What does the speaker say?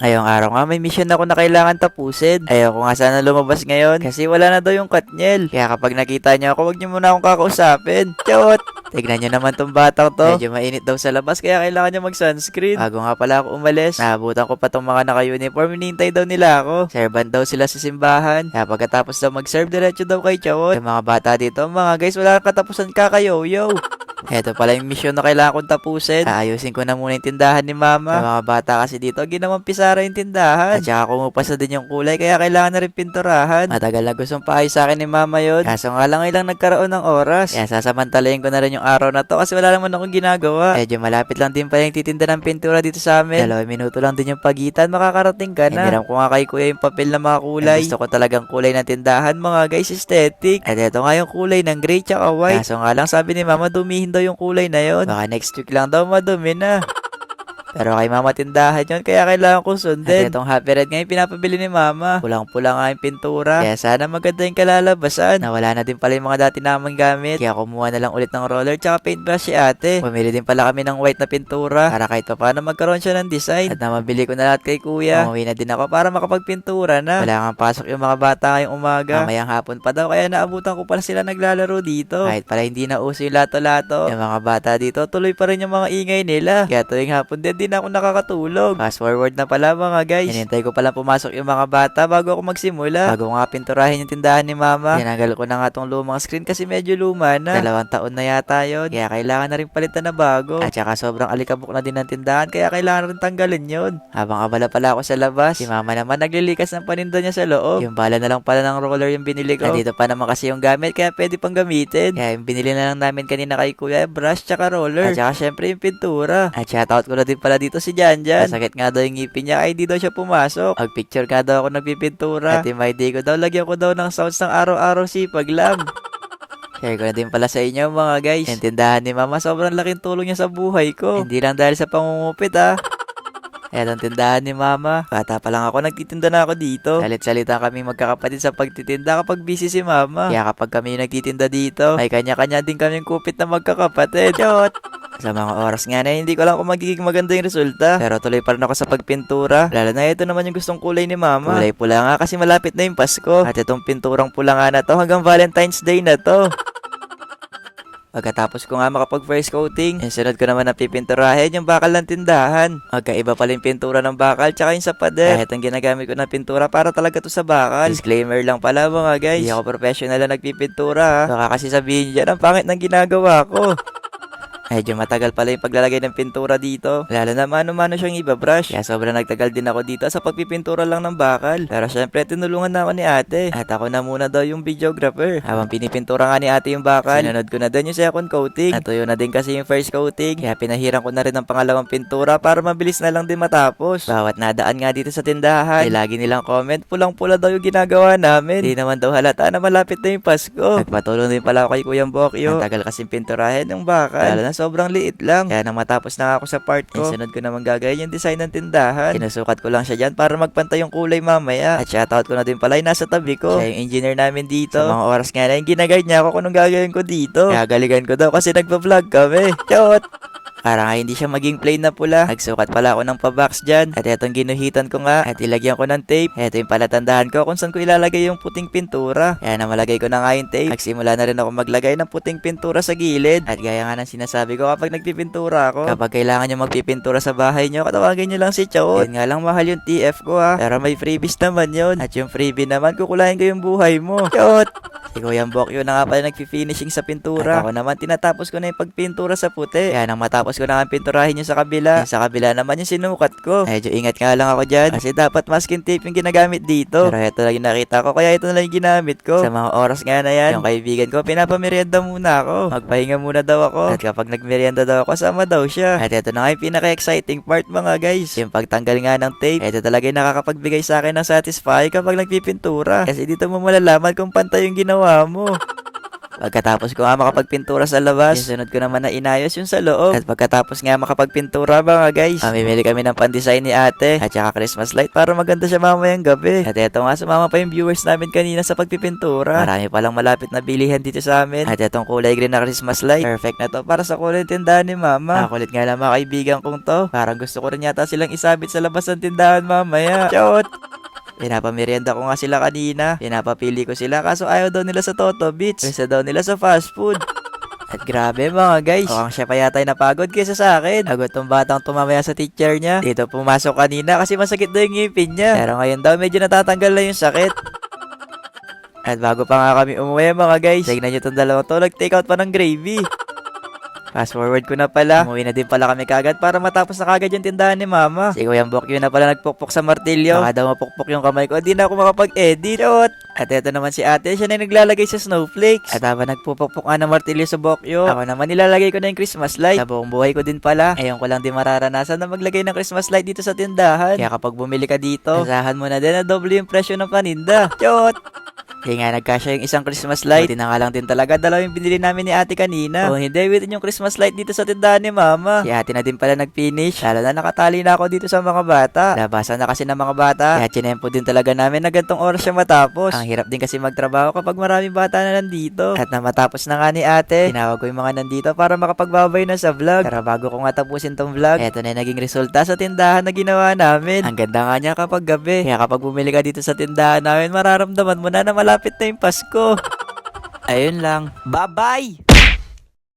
Ngayong araw nga may mission ako na kailangan tapusin. Ayaw ko nga sana lumabas ngayon kasi wala na daw yung Katniel. Kaya kapag nakita niyo ako, wag niyo muna akong kakausapin. Chot! Tignan niyo naman tong batang to. Medyo mainit daw sa labas kaya kailangan niya mag-sunscreen. Bago nga pala ako umalis, naabutan ko pa tong mga naka-uniform. Hinihintay daw nila ako. Servant daw sila sa simbahan. Kaya pagkatapos daw mag-serve, diretso daw kay Chawot. Yung mga bata dito, mga guys, wala kang katapusan kakayo-yo. Eto pala yung mission na kailangan kong tapusin. Aayusin ko na muna yung tindahan ni mama. Yung mga bata kasi dito, ginawang pisara yung tindahan. At saka kumupas na din yung kulay, kaya kailangan na rin pinturahan. Matagal na gustong paayos sa akin ni mama yon. Kaso nga lang ilang nagkaroon ng oras. Kaya sasamantalayin ko na rin yung araw na to kasi wala naman akong ginagawa. Medyo malapit lang din pala yung titinda ng pintura dito sa amin. Dalawang minuto lang din yung pagitan, makakarating ka na. Hiniram ko nga kay kuya yung papel na mga kulay. Gusto ko talagang kulay ng tindahan, mga guys, aesthetic. At eto nga yung kulay ng gray tsaka white. Kaso nga lang sabi ni mama, dumihin daw yung kulay na yon. Baka next week lang daw madumi na. Pero kay mama tindahan yun, kaya kailangan ko sundin. At itong happy red nga yung pinapabili ni mama. Pulang-pula nga yung pintura. Kaya sana maganda yung kalalabasan. Nawala na din pala yung mga dati namang gamit. Kaya kumuha na lang ulit ng roller tsaka paintbrush si ate. Pumili din pala kami ng white na pintura. Para kahit pa paano magkaroon siya ng design. At namabili ko na lahat kay kuya. Umuwi na din ako para makapagpintura na. Wala nga pasok yung mga bata ngayong umaga. Mamayang hapon pa daw kaya naabutan ko pala sila naglalaro dito. Kahit pala hindi na uso yung lato-lato. Yung mga bata dito tuloy pa rin yung mga ingay nila. Kaya tuwing hapon din din ako nakakatulog. Fast forward na pala mga guys. Hinintay ko pala pumasok yung mga bata bago ako magsimula. Bago ko nga pinturahin yung tindahan ni mama. Tinanggal ko na nga tong lumang screen kasi medyo luma na. Dalawang taon na yata yon. Kaya kailangan na rin palitan na bago. At saka sobrang alikabok na din ng tindahan kaya kailangan rin tanggalin yon. Habang abala pala ako sa labas, si mama naman naglilikas ng paninda niya sa loob. Yung bala na lang pala ng roller yung binili ko. At dito pa naman kasi yung gamit kaya pwede pang gamitin. Kaya yung binili na lang namin kanina kay kuya brush tsaka roller. At saka syempre yung pintura. At shoutout ko na din pala dito si Jan Jan. Masakit nga daw yung ngipin niya ay di daw siya pumasok. Mag-picture nga daw ako nagpipintura. At yung my day ko daw, lagyan ko daw ng sounds ng araw-araw sipag lang. Share ko na din pala sa inyo mga guys. Yung tindahan ni mama, sobrang laking tulong niya sa buhay ko. Hindi lang dahil sa pangungupit ah. Ayan ang tindahan ni mama. Bata pa lang ako, nagtitinda na ako dito. Salit-salita kami magkakapatid sa pagtitinda kapag busy si mama. Kaya kapag kami nagtitinda dito, may kanya-kanya din kaming kupit na magkakapatid. Chot! Sa mga oras nga na hindi ko lang kung magiging maganda yung resulta. Pero tuloy pa rin ako sa pagpintura. Lalo na ito naman yung gustong kulay ni mama. Kulay pula nga kasi malapit na yung Pasko. At itong pinturang pula nga na to hanggang Valentine's Day na to. Pagkatapos ko nga makapag first coating, yung sunod ko naman na pipinturahin yung bakal ng tindahan. Magkaiba pala yung pintura ng bakal tsaka yung sa pader. Kahit ang ginagamit ko na pintura para talaga to sa bakal. Disclaimer lang pala mga guys. Hindi ako professional na nagpipintura ha. Baka kasi sabihin dyan, ang pangit ng ginagawa ko. Medyo matagal pala yung paglalagay ng pintura dito. Lalo na mano-mano siyang ibabrush. Kaya sobrang nagtagal din ako dito sa pagpipintura lang ng bakal. Pero syempre, tinulungan na ako ni ate. At ako na muna daw yung videographer. Habang pinipintura nga ni ate yung bakal, sinunod ko na din yung second coating. Natuyo na din kasi yung first coating. Kaya pinahiran ko na rin ang pangalawang pintura para mabilis na lang din matapos. Bawat nadaan nga dito sa tindahan, ay lagi nilang comment, pulang-pula daw yung ginagawa namin. Di naman daw halata na malapit na yung Pasko. Nagpatulong din pala ako kay Kuyang Bokyo. Ang tagal kasing pinturahin yung bakal. Lalo na sobrang liit lang. Kaya nang matapos na ako sa part ko, sunod ko naman gagawin yung design ng tindahan. Sinusukat ko lang siya dyan para magpantay yung kulay mamaya. At shoutout ko na din pala yung nasa tabi ko. Siya yung engineer namin dito. Sa mga oras nga na yung ginaguide niya ako kung anong gagawin ko dito. Kaya galigan ko daw kasi nagpa-vlog kami. Chot! Para hindi siya maging plain na pula. Nagsukat pala ako ng pa-box dyan. At etong ginuhitan ko nga. At ilagyan ko ng tape. Ito yung palatandahan ko kung saan ko ilalagay yung puting pintura. Kaya na malagay ko na nga yung tape. Nagsimula na rin ako maglagay ng puting pintura sa gilid. At gaya nga ng sinasabi ko kapag nagpipintura ako. Kapag kailangan nyo magpipintura sa bahay nyo, katawagin nyo lang si Chot. Yun nga lang mahal yung TF ko ha. Pero may freebies naman yun. At yung freebie naman, kukulahin ko yung buhay mo. Chot! Si Kuya Bokyo na nga pala nagpi-finishing sa pintura. At ako naman tinatapos ko na yung pagpintura sa puti. Kaya nang matapos ko na nga pinturahin yung sa kabila. Yung sa kabila naman yung sinukat ko. Medyo ingat nga lang ako dyan. Kasi dapat masking tape yung ginagamit dito. Pero ito lang yung nakita ko. Kaya ito na lang yung ginamit ko. Sa mga oras nga na yan, yung kaibigan ko, pinapamerienda muna ako. Magpahinga muna daw ako. At kapag nagmerienda daw ako, sama daw siya. At ito na nga yung pinaka-exciting part mga guys. Yung pagtanggal nga ng tape. Ito talaga yung nakakapagbigay sa akin ng satisfy kapag nagpipintura. Kasi dito mo malalaman kung pantay yung ginawa mo. Pagkatapos ko nga makapagpintura sa labas, sunod ko naman na inayos yung sa loob. At pagkatapos nga makapagpintura mga guys, mamimili kami ng pandesign ni ate at saka Christmas light para maganda siya mamayang gabi. At eto nga, sumama pa yung viewers namin kanina sa pagpipintura. Marami palang malapit na bilihan dito sa amin. At etong kulay green na Christmas light, perfect na to para sa kulay tindahan ni mama. Nakulit nga lang mga kaibigan kong to. Parang gusto ko rin yata silang isabit sa labas ng tindahan mamaya. Chot! Pinapamerienda ko nga sila kanina. Pinapapili ko sila kaso ayaw daw nila sa Toto Beach. Kaysa daw nila sa fast food. At grabe mga guys, mukhang siya pa yata ay napagod kaysa sa akin. Agad tong batang tumamaya sa teacher niya. Dito pumasok kanina kasi masakit daw yung ngipin niya. Pero ngayon daw medyo natatanggal na yung sakit. At bago pa nga kami umuwi mga guys, tignan nyo tong dalawang to, nag-take out pa ng gravy. Fast forward ko na pala, umuwi na din pala kami kagad para matapos na kagad yung tindahan ni mama. Si Kuya Bok yun na pala nagpukpok sa martilyo. Baka daw mapukpok yung kamay ko, di na ako makapag-edit. At eto naman si ate, siya na yung naglalagay sa snowflakes. At habang nagpupukpok nga ng martilyo sa Bokyo, ako naman nilalagay ko na yung Christmas light. Sa buong buhay ko din pala. Ngayon ko lang din mararanasan na maglagay ng Christmas light dito sa tindahan. Kaya kapag bumili ka dito, asahan mo na din na doble yung presyo ng paninda. Shot! Kaya nga nagkasya yung isang Christmas light. Buti na nga lang din talaga dalawa yung binili namin ni ate kanina. Oh, hindi bitin yung Christmas light dito sa tindahan ni mama. Si ate na din pala nag-finish. Lalo na nakatali na ako dito sa mga bata. Labasan na kasi ng mga bata. Kaya chinempo din talaga namin na gantong oras siya matapos. Ang hirap din kasi magtrabaho kapag maraming bata na nandito. At na matapos na nga ni ate, tinawag ko yung mga nandito para makapagbabay na sa vlog. Pero bago ko nga tapusin tong vlog, eto na yung naging resulta sa tindahan na ginawa namin. Ang ganda nga niya kapag gabi. Kaya kapag bumili ka dito sa tindahan namin, mararamdaman mo na na malapit na yung Pasko. Ayun lang. Bye-bye!